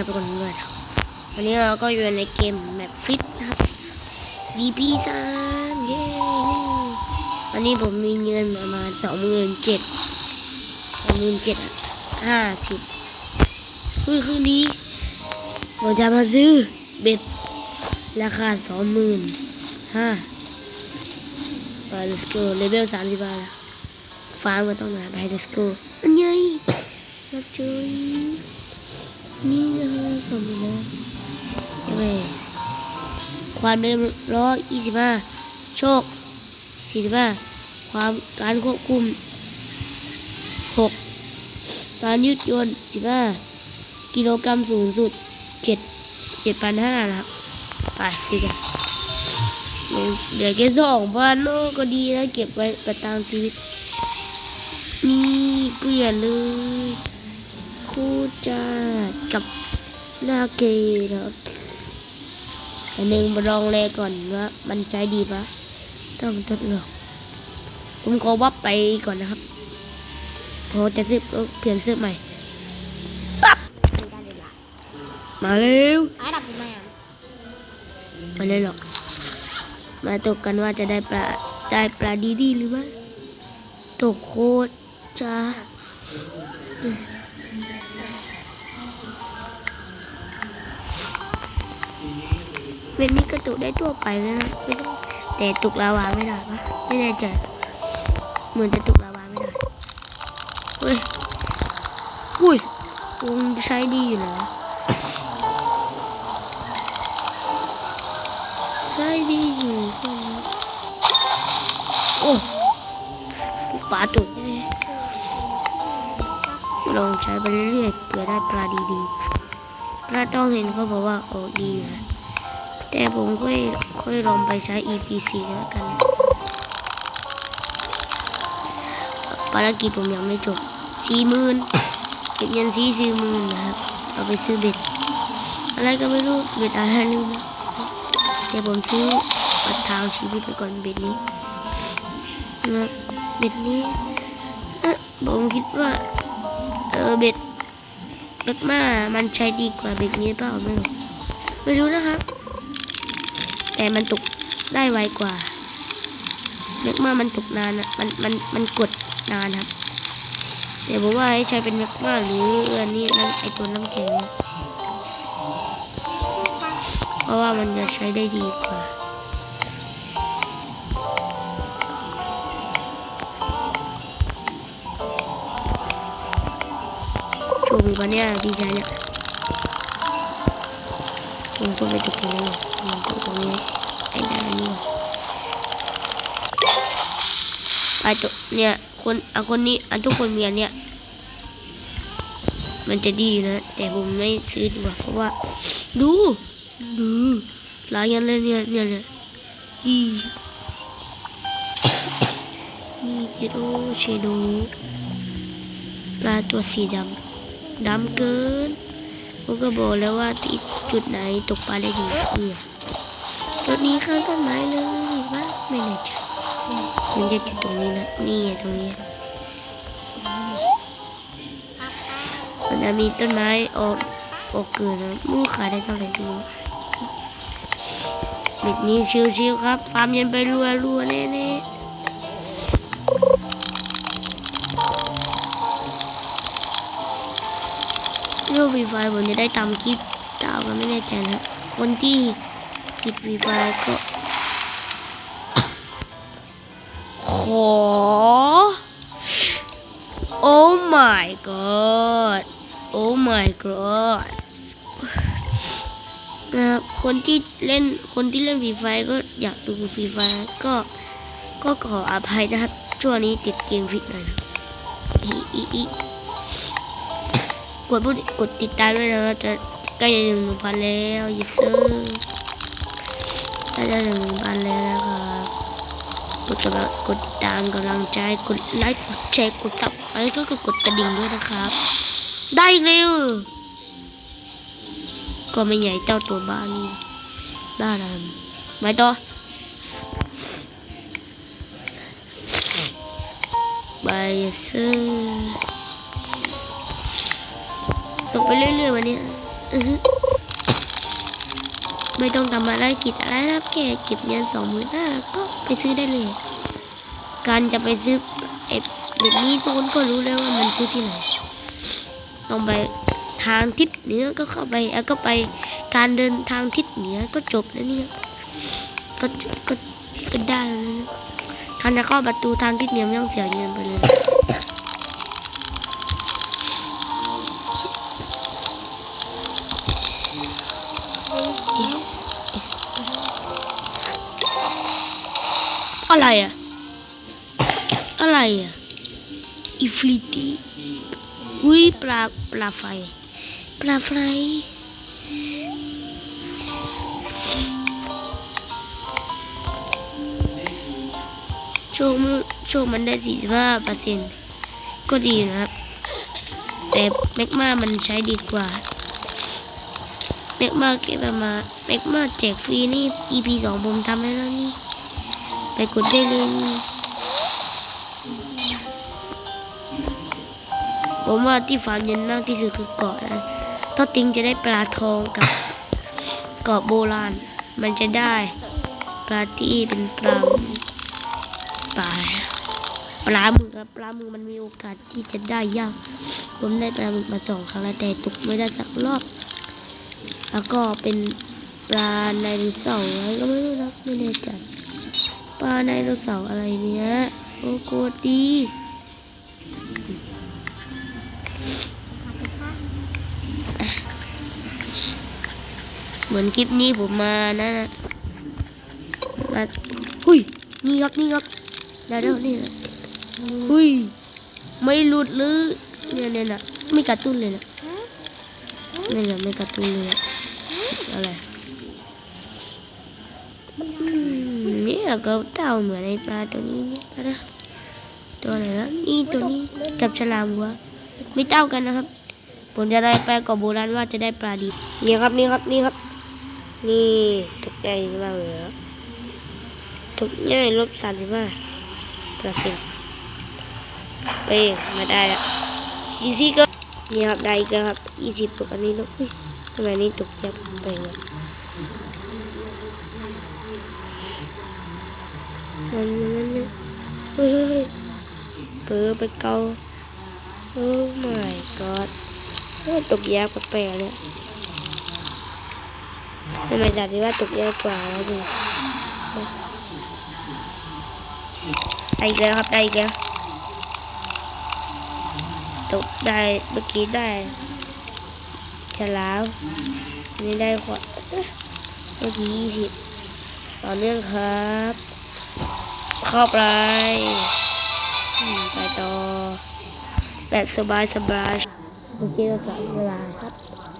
จะเป็นคนด้วยครับวันนี้เราก็อยู่ในเกมแมปฟิตนะครับ DP สามเย้วันนี้ผมมีเงินประมาณสองหมื่นเจ็ดสองหมื่นเจ็ดห้าสิบคือคืนนี้ผมจะมาซื้อเบ็ดราคาสองหมื่นห้าไป let's go เลเวลสามสิบบาทแล้วฟาร์มก็ต้องมาไป let's go อันยัยมาเจอ นี่นะครับผมนะยังไงความเร็วร้อยยี่สิบห้าโชคสี่สิบห้าความการควบคุมหกการยืดหย่นสิบห้ากิโลกรัมสูงสุดเจ็ดเจ็ดพันห้านะครับ ไปสิกันเดี๋ยวแค่สองพันโอ้ก็ดีนะเก็บไว้ประทังชีวิต นี่เปลี่ยนเลย คู่จัดกับนาเกยครับอันหนึ่งมาลองแลก่อนว่ามันใช้ดีปะต้องทดลองผมขอวับไปก่อนนะครับพอจะซื้อเปลี่ยนเสื้อใหม่ปั๊บมาเร็วอ้ดับยังไงอะมาเลยหรอก มาตกกันว่าจะได้ปลาได้ปลาดีดีหรือไม่ตกโคตรจ้า เวนนี้ก็ตกได้ทั่วไปแล้วนะแต่ตกลาวาไม่ได้ปะไม่แน่ใจเหมือนจะตกลาวาไม่ได้เฮ้ยอุ้ยวงใช้ดีอยู่นะใช่ดีอยู่คนโอ้ปลาตุกลองใช้ไปเรื่อยๆเผื่อได้ปลาดีๆปลาต้องเห็นเขาบอกว่าโอ้ดีอยู่นะ แต่ผมค่อยค่อยลองไปใช้ EPC แล้วกัน ภารกิจผมยังไม่จบสี่หมื่นเก็บเงินสี่สี่หมื่นนะครับ เอาไปซื้อเบ็ด อะไรก็ไม่รู้ เบ็ดอะไรนะเดี๋ยวผมซื้อประทาชีวิตไปก่อนเบ็ดนี้นะเบ็ดนี้อ๊ะผมคิดว่า เออเบ็ดเบ็ดมามันใช้ดีกว่าเบ็ดนี้เปล่าไม่รู้ไม่รู้นะครับ แต่มันตกได้ไวกว่าเบ็ดมามันตกนานนะมันมันมันกดนานครับแต่ผมว่าให้ใช้เป็นเบ็ดมาหรืออันนี้น้ำไอตัวน้ำแข็งเพราะว่ามันจะใช้ได้ดีกว่าโชคดีปะเนี่ยพี่ชายเนี่ย ผมต้องไปตกตรงนี้ผมตกตรงนี้ไอ้ด้านนี้ไปตกเนี่ยคนอะคนนี้อะทุกคนมีอันเนี้ยมันจะดีนะ แต่ผมไม่ซื้อดีกว่าเพราะว่า ดูดูหลายอย่างเลยเนี่ยเนี่ยเนี่ยอีนี่เจโดเชโดปลาตัวสีดำดำเกิน ผมก็บอกแล้วว่าที่จุดไหนตกปลาได้ดีเนี่ยจุดนี้ข้างต้นไม้เลยว่าไม่แน่ใจมันจะอยู่ตรงนี้นะนี่ไงตรงนี้มันจะมีต้นไม้ออกออกเกินนะมูขายได้เท่าไหร่ดูเด็กนี้ชิวๆครับฟาร์มเย็นไปรัวรัวๆแน่ ๆเรื่องฟรีไฟผมจะได้ตามคลิปตามกันไม่แน่ใจนะคนที่ติดฟรีไฟก็ ขอ โอ้ my god โอ้ my god นะครับคนที่เล่นคนที่เล่นฟรีไฟก็อยากดูฟรีไฟก็ก็ขออภัยนะครับ ช่วงนี้ติดเกมฟิตหน่อยนะอีอีอี ดพูดกดติดตามด้วยนะจะใกล้จะถึงหนึ่งพันแล้วยิเซอร์ใกล้จะถึงหนึ่งพันแล้วนะครับกดกำลังกดติดตามกำลังใจกดไลค์กดแชร์กดซับแล้วก็กดกระดิ่งด้วยนะครับ ได้อีกเร็วก็ไม่ใหญ่เจ้าตัวบ้านี่ได้แล้วไม่ต่อบายเซอ ตกไปเรื่อยๆวันนี้ไม่ต้องทำอะไรกิจอะไรนะครับแค่เก็บเงินสองหมื่นห้าก็ไปซื้อได้เลย การจะไปซื้อไอ้แบบนี้ทุกคนก็รู้แล้วว่ามันซื้อที่ไหนต้องไปทางทิศเหนือก็เข้าไปแล้วก็ไปการเดินทางทิศเหนือก็จบแล้วเนี่ยก็ก็ก็ได้แล้วนะการจะเข้าประตูทางทิศเหนือไม่ต้องเสียเงินไปเลย อะไรอะ อะไรอะอิฟลิตีอุ้ยปลาปลาไฟ ปลาไฟโชคมันโชคมันได้สี่สิบห้าเปอร์เซ็นต์ก็ดีนะครับ แต่แมกมามันใช้ดีกว่าแมกมาเก็บมาแมกมาแจกฟรีนี่ EP สองผมทำให้แล้วนี่ ไปกดได้เลยผมว่าที่ฟาร์มย็นมากที่สุดคือเกาะนะถ้าติงจะได้ปลาทองกับเกาะโบราณ มันจะได้ปลาที่เป็นปลาปลาปลาหมึกครับปลาหมึกมันมีโอกาสที่จะได้ยากผมได้ปลาหมึกมาสองครั้งแล้วแต่ตกไม่ได้สักรอบ แล้วก็เป็นปลาไดโนเสาร์อะไรก็ไม่รู้นะไม่แน่ใจ ปลาไดโนเสาร์อะไรเนี้ยโอ้โคตรดีเหมือนคลิปนี้ผมมานะนะมาหุยนี่ครับนี่ครับได้แล้วนี่นะหุยไม่หลุดเลยเนี่ยเนี่ยนะไม่กระตุ้นเลยนะนี่แหละไม่กระตุ้นเลยอะไร เนี่ยก็เต่าเหมือนในปลาตัวนี้นี่ก็ได้ตัวไหนนะนี่ตัวนี้กับฉลามหัวไม่เท่ากันนะครับ ผมจะได้แปลกับโบราณว่าจะได้ปลาดีนี่ครับนี่ครับนี่ครับ นี่ถูกใจมากเลยครับถูกง่ายลบสามสิบห้าเปอร์เซ็นต์เอ้ยมาได้ล้วอีซี่ก็นี่ครับได้กแล้วครับยี่สิบตกอันนี้แล้วอุ้ยทำไมนี้ตกยับไปวะมั มันเนี่ยเฮ้ยเฮ้ยเฮ้ยเปิดไปเกาโอ้ my god ตกยากกว่าแปลเลยทำไมจากที่ว่าตกยากกว่าแล้วดูได้อีกแล้วครับได้อีกแล้วตกได้เมื่อกี้ได้ฉลามอันนี้ได้ขวดเมื่อกี้ยี่สิบต่อเนื่องครับ เข้าไปไปต่อแบบสบายสบายโอเคก็กลับเวลาครับ